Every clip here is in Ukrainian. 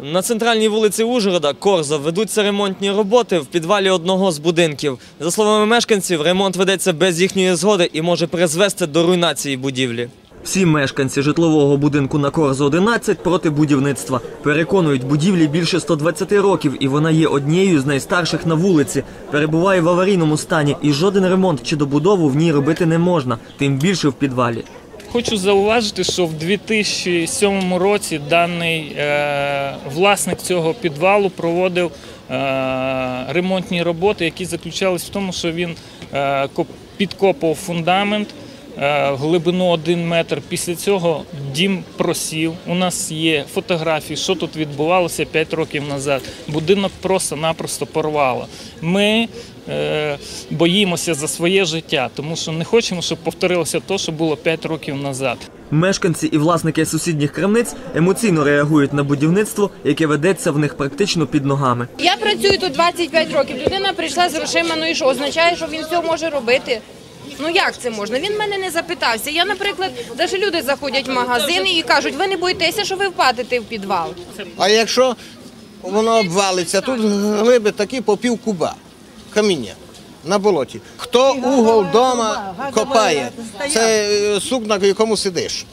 На центральній вулиці Ужгорода, Корза, ведуться ремонтні роботи в підвалі одного з будинків. За словами мешканців, ремонт ведеться без їхньої згоди і може призвести до руйнації будівлі. Всі мешканці житлового будинку на Корзо 11 проти будівництва. Переконують, будівлі більше 120 років, і вона є однією з найстарших на вулиці. Перебуває в аварійному стані, і жоден ремонт чи добудову в ній робити не можна, тим більше в підвалі. Хочу зауважити, що в 2007 році даний е, власник цього підвалу проводив е, ремонтні роботи, які заключались в тому, що він е, коп- підкопав фундамент в глибину 1 метр. Після цього дім просів. У нас є фотографії, що тут відбувалося 5 років назад. Будинок просто-напросто порвало. Ми е, боїмося за своє життя, тому що не хочемо, щоб повторилося те, що було 5 років назад. Мешканці і власники сусідніх крамниць емоційно реагують на будівництво, яке ведеться в них практично під ногами. Я працюю тут 25 років. Людина прийшла з грошима, ну і що? Означає, що він все може робити. Ну як це можна? Він мене не запитався. Я, наприклад, навіть люди заходять в магазини і кажуть, ви не боїтеся, що ви впадете в підвал. А якщо воно обвалиться, тут глиби такі по пів куба каміння на болоті. Хто угол вдома копає? Це сукна, сук, на якому сидиш.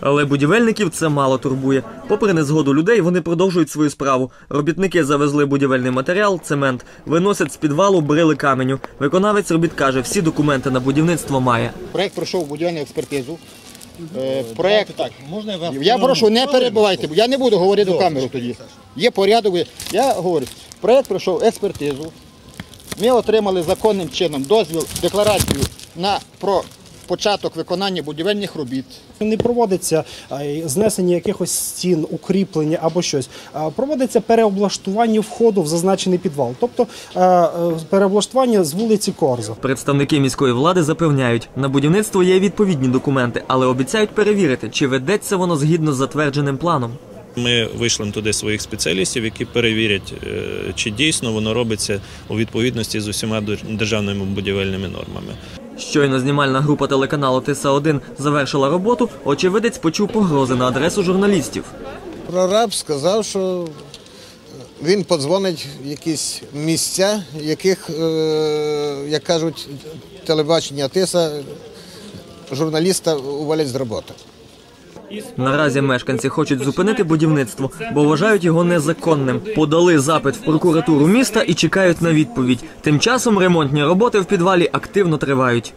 Але будівельників це мало турбує. Попри незгоду людей, вони продовжують свою справу. Робітники завезли будівельний матеріал, цемент, виносять з підвалу брили каменю. Виконавець робіт каже, всі документи на будівництво має. Проект пройшов будівельну експертизу. Е, Проект так. Можна я вас Я прошу, не перебивайте, бо я не буду говорити в камеру тоді. Є порядок. Я говорю, проект пройшов експертизу. Ми отримали законним чином дозвіл, декларацію на про початок виконання будівельних робіт. Не проводиться знесення якихось стін, укріплення або щось. А, Проводиться переоблаштування входу в зазначений підвал, тобто е, переоблаштування з вулиці Корза. Представники міської влади запевняють, на будівництво є відповідні документи, але обіцяють перевірити, чи ведеться воно згідно з затвердженим планом. Ми вийшлемо туди своїх спеціалістів, які перевірять, е, чи дійсно воно робиться у відповідності з усіма дер- державними будівельними нормами. Щойно знімальна група телеканалу ТСА-1 завершила роботу. Очевидець почув погрози на адресу журналістів. Прораб сказав, що він подзвонить якісь місця, яких, е, як кажуть, телебачення Тиса, журналіста увалять з роботи. Наразі мешканці хочуть зупинити будівництво, бо вважають його незаконним. Подали запит в прокуратуру міста і чекають на відповідь. Тим часом ремонтні роботи в підвалі активно тривають.